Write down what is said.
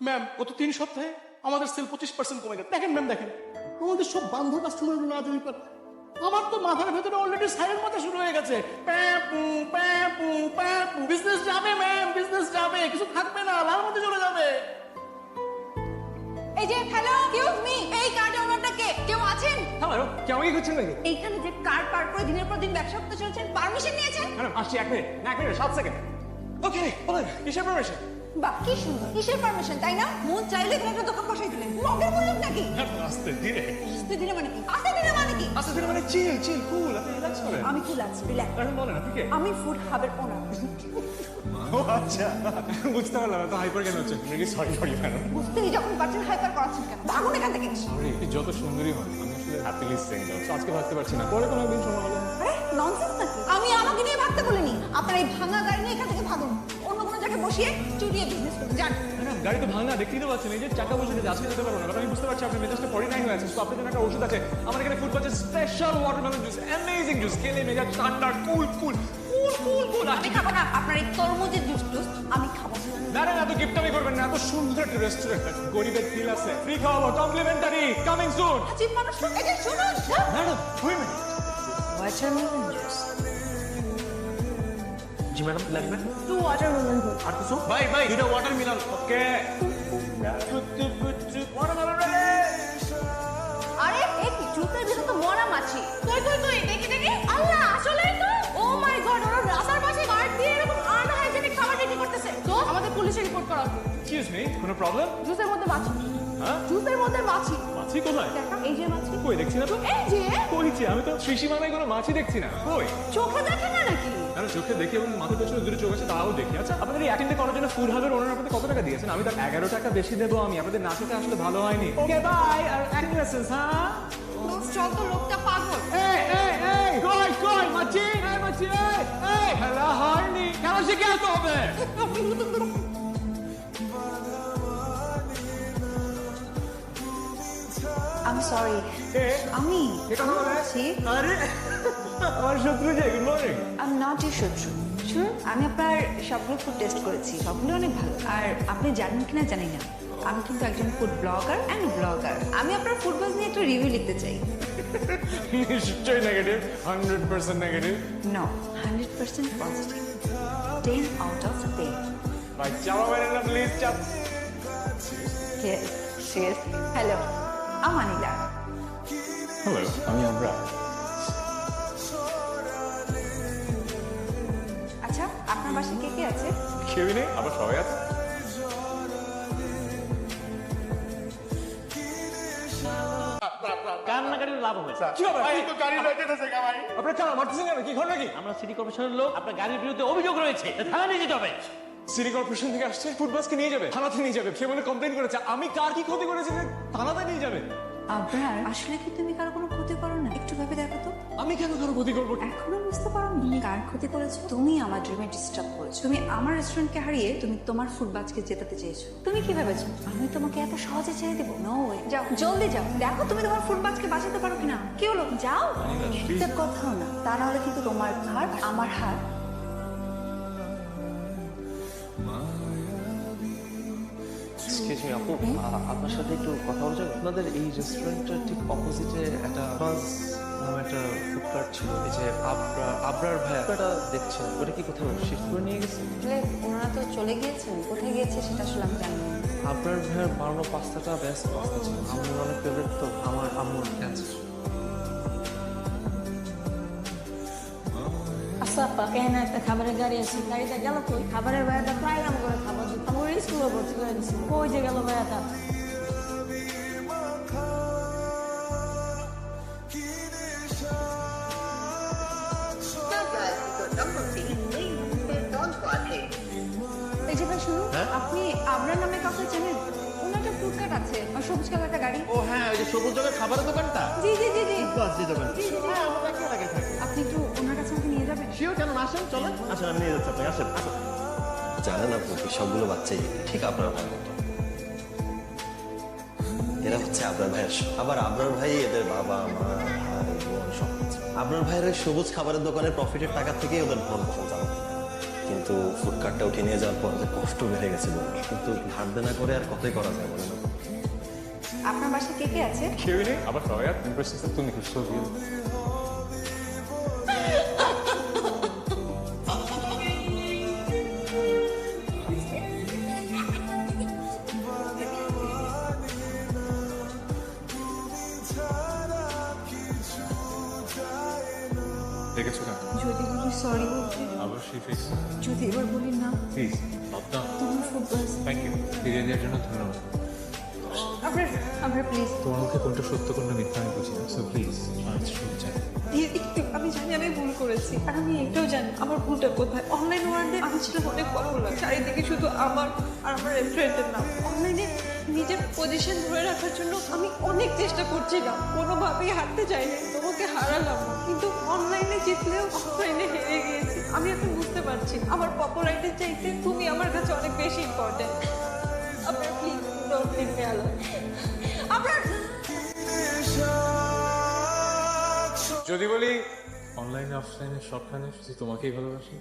Ma'am গত তিন সপ্তাহে আমাদের সেল পঁচিশ পার্সেন্ট কমে গেছে। দেখেন ম্যাম দেখেন। আমাদের সব বান্ধব কাস্টমার না জানি পারে আমার তো মাথার ভেতরে অলরেডি সাইলের মতো শুরু হয়ে গেছে। প্যাপু প্যাপু প্যাপু। বিজনেস যাবে ম্যাম বিজনেস যাবে। কিছু থাকবে না লাল মধ্যে চলে যাবে। এই যে হ্যালো এক্সকিউজ মি এই কার্ড ওনারটা কে? কেউ আছেন? হ্যালো কেমন কি করছেন নাকি? এইখানে যে কার পার করে দিনের পর দিন ব্যবসা করতে চলছেন পারমিশন নিয়েছেন? ম্যাডাম আসছি এক মিনিট। না এক মিনিট সাত সেকেন্ড ওকে বলেন কিসের পারমিশন বাহ কি সুন্দর। কিসের পারমিশন তাই না? মন চাইলে এখানে একটা দোকান বসাই দিলেন। মগের মূল্য নাকি? আস্তে ধীরে। আস্তে দিনে মানে কি? আস্তে মানে কি? আচ্ছা মানে চিল চিল কুল আপনি রিল্যাক্স করেন। আমি কুল আছি রিল্যাক্স এখন বলেন আপনি কে? আমি ফুড হাবের ওনার ও আচ্ছা। বুঝতে পারলাম এত হাইপার কেন হচ্ছে রিলি সরি সরি ম্যাডাম বুঝতেই যখন পারছেন হাইপার করাচ্ছেন কেন? ভাগুন এখান থেকে। সরি যত সুন্দরী হয় আমি আসলে হ্যাপিলি সিঙ্গেল আজকে ভাবতে পারছি না। পরে কোনো একদিন সময় হলো আরে ননসেন্স নাকি? আমি আমাকে নিয়ে ভাবতে বলিনি। আপনার এই ভাঙা গাড়ি নিয়ে এখান থেকে ভাগুন। অন্য বসিয়ে চুরিয়ে বিজনেস করুন। যান। ম্যাডাম গাড়ি তো ভাঙা দেখতেই তো পাচ্ছেন এই যে চাকা বসে যে আজকে যেতে পারব না কারণ আমি বুঝতে পারছি আপনি মেজাজটা পরি নাই হয়ে আছে তো আপনার জন্য একটা ওষুধ আছে। আমার এখানে ফুড পাচ্ছে special watermelon juice amazing juice খেলে মেজাজ ঠান্ডা কুল কুল কুল কুল কুল আমি খাব না আপনার এই তরমুজের জুস টুস আমি খাব। না। ম্যাডাম এত গিফট আমি করবেন না এত সুন্দর একটা রেস্টুরেন্ট গরিবের ফিল আছে। ফ্রি খাওয়াবো কমপ্লিমেন্টারি কামিং সুন চিপ মানুষ এই যে শুনুন ম্যাডাম দুই মিনিট ওয়াটারমেলন জুস জি ম্যাডাম লাগবে টু ওয়াটারমেলন আর কিছু ভাই ভাই দুটো watermelon okay watermelon ready আরে এই জুসের ভিতরে তো মরা মাছি। কই কই কই দেখি দেখি। আল্লাহ আসলে তো। ও মাই গড ওরা রাস্তার পাশে গার্ড দিয়ে এরকম আনহাইজেনিক খাবার বিক্রি করতেছে। তো আমাদের পুলিশে রিপোর্ট করা এক্সকিউজ মি কোনো প্রবলেম জুসের মধ্যে মাছি। হ্যাঁ? জুসের মধ্যে মাছি। মাছি কোথায়? দেখা এই যে মাছি। কই দেখছি না তো? এই যে। কইছি আমি তো ত্রিসীমানায় কোনো মাছি দেখছি না। কই? চোখে দেখে না নাকি? আমি চোখে দেখি এবং মাথার পেছনে দূরে চোখ আছে তাও দেখি। আচ্ছা আপনাদের এই অ্যাটেন্ডে করার জন্য ফুড হাবের ওনার আপনাদের কত টাকা দিয়েছেন? আমি তার এগারো টাকা বেশি দেবো আমি আপনাদের নাচতে আসলে ভালো হয়নি। ওকে বাই আর অ্যাক্টিং লেসেন্স হ্যাঁ চল তো লোকটা পাগল। এই এই এই কই কই মাছি? এই মাছি এই এই খেলা হয়নি। খেলা শিখে আসতে হবে আমি সরি কে আমি? কে কথা বলে? আছি আরে আমার শত্রু যে গুড মর্নিং আমি নট ইউ শত্রু। শুনুন আমি আপনার সবগুলো ফুড টেস্ট করেছি। সবগুলো অনেক ভালো। আর আপনি জানেন কিনা জানি না। আমি কিন্তু একজন ফুড ব্লগার অ্যান্ড ব্লগার আমি আপনার ফুড বাজ নিয়ে একটা রিভিউ লিখতে চাই। নিশ্চয়ই negative hundred percent negative no hundred percent positive ten out of ten ভাই চাওয়া মেরেন না প্লিজ চাপ। ইয়েস হ্যালো আমানিলা হ্যালো আমি আমরা আচ্ছা আপনার বাসায় কে কে আছে? কেউই নেই? আবার সবাই আছে। কান্নাকাটির লাভ হবে। কি হবে? ভাই তো গাড়ি লইতেছে ভাই। আপনার কেন মারতেছেন কেন কি ঘটনা কি? আমরা সিটি কর্পোরেশনের লোক আপনার গাড়ির বিরুদ্ধে অভিযোগ রয়েছে থানা নিয়ে যেতে হবে। সিটি কর্পোরেশন থেকে আসছে ফুটবাসকে নিয়ে যাবে থানাতে নিয়ে যাবে। সে বলে কমপ্লেন করেছে। আমি কার কি ক্ষতি করেছি? থানাতে নিয়ে যাবে। আপনার আসলে কি তুমি কারও কোনো ক্ষতি করো না? একটু ভেবে দেখো তো। আমি কেন কারও ক্ষতি করব? এখনও বুঝতে পারো তুমি কার ক্ষতি করেছ? তুমি আমার ড্রিমে ডিস্টার্ব করেছ। তুমি আমার রেস্টুরেন্টকে হারিয়ে তুমি তোমার ফুডবাজকে জেতাতে চেয়েছো। তুমি কি ভেবেছো? আমি তোমাকে এত সহজে ছেড়ে দেবো? নো ওয়ে যাও জলদি যাও। দেখো তুমি তোমার ফুডবাজকে বাঁচাতে পারো কিনা। কি হলো? যাও। কথাও না। তা না হলে কিন্তু তোমার হার আমার হার এক্সকিউজ মি আপু আপনার সাথে একটু কথা বলা যাবে? আপনাদের এই রেস্টুরেন্টের ঠিক অপোজিটে একটা বাস নামে একটা ফুডকার্ট ছিল। এই যে আবরা আবরার ভাই এটা দেখছেন। ওটা কি কোথাও শিফট করে নিয়ে গেছে? আসলে ওনারা তো চলে গিয়েছেন। কোথায় গিয়েছে সেটা আসলে আমি জানি না। আবরার ভাইয়ের বানানো পাস্তাটা বেস্ট পাস্তা ছিল। আমার অনেক ফেভারিট তো আমার আম্মুর ক্যান্সার আচ্ছা আপা এখানে একটা খাবারের গাড়ি আছে। গাড়িটা গেল কই? খাবারের ভাইয়াটা প্রায় নাম করে খাবার স্কুলে ভর্তি করে দিচ্ছিল কই যে আপনি আপনার নামে কাউকে চেনেন ওনার একটা ফুডকার্ট আছে একটা গাড়ি হ্যাঁ ওই যে খাবারের দোকানটা জি জি জি জি দোকান। হ্যাঁ আমরা থাকি আপনি একটু ওনার কাছে নিয়ে যাবেন শিওর কেন না আসেন চলেন আসেন আমি নিয়ে যাচ্ছি আপনাকে আসেন আসেন জানেন আপনি সবগুলো বাচ্চাই ঠিক আপনার ভাইয়ের মতো। এরা হচ্ছে আপনার ভাইয়ের আবার আপনার ভাই এদের বাবা মা ভাই বোন সব আপনার ভাইয়ের ওই সবুজ খাবারের দোকানের প্রফিটের টাকা থেকে ওদের ভরণ পোষণ চালাতে কিন্তু ফুড উঠে নিয়ে যাওয়ার পর কষ্ট বেড়ে গেছে বলুন কিন্তু ধার না করে আর কতই করা যায় বলেন? আপনার বাসায় কে কে আছে? কেউই নেই আবার সবাই ইমপ্রেশন তুমি খুব দেখেছ কেন? যদি বলি সরি বলতে আবার সেই ফেস যদি এবার বলি না প্লিজ ফুটবল থ্যাংক ইউ ফিরিয়ে দেওয়ার জন্য ধন্যবাদ। আপনার প্লিজ তোমার মুখে কোনটা সত্য কোনটা মিথ্যা আমি বুঝি না। সো প্লিজ আজ শুনে একটু আমি জানি আমি ভুল করেছি। আর আমি এটাও জানি আমার ভুলটা কোথায়? অনলাইন ওয়ার্ল্ডে আমি ছিলাম অনেক পপুলার চারিদিকে শুধু আমার আর আমার রেস্টুরেন্টের নাম। অনলাইনে নিজের পজিশন ধরে রাখার জন্য আমি অনেক চেষ্টা করছিলাম। কোনোভাবেই হারতে চাইনি তোমাকে হারালাম। কিন্তু অনলাইনে জিতলেও অফলাইনে হেরে গিয়েছি। আমি এখন বুঝতে পারছি আমার পপুলারিটির চাইতে তুমি আমার কাছে অনেক বেশি ইম্পর্টেন্ট আপনার যদি বলি অনলাইনে অফলাইনে সবখানে শুধু তোমাকেই ভালোবাসি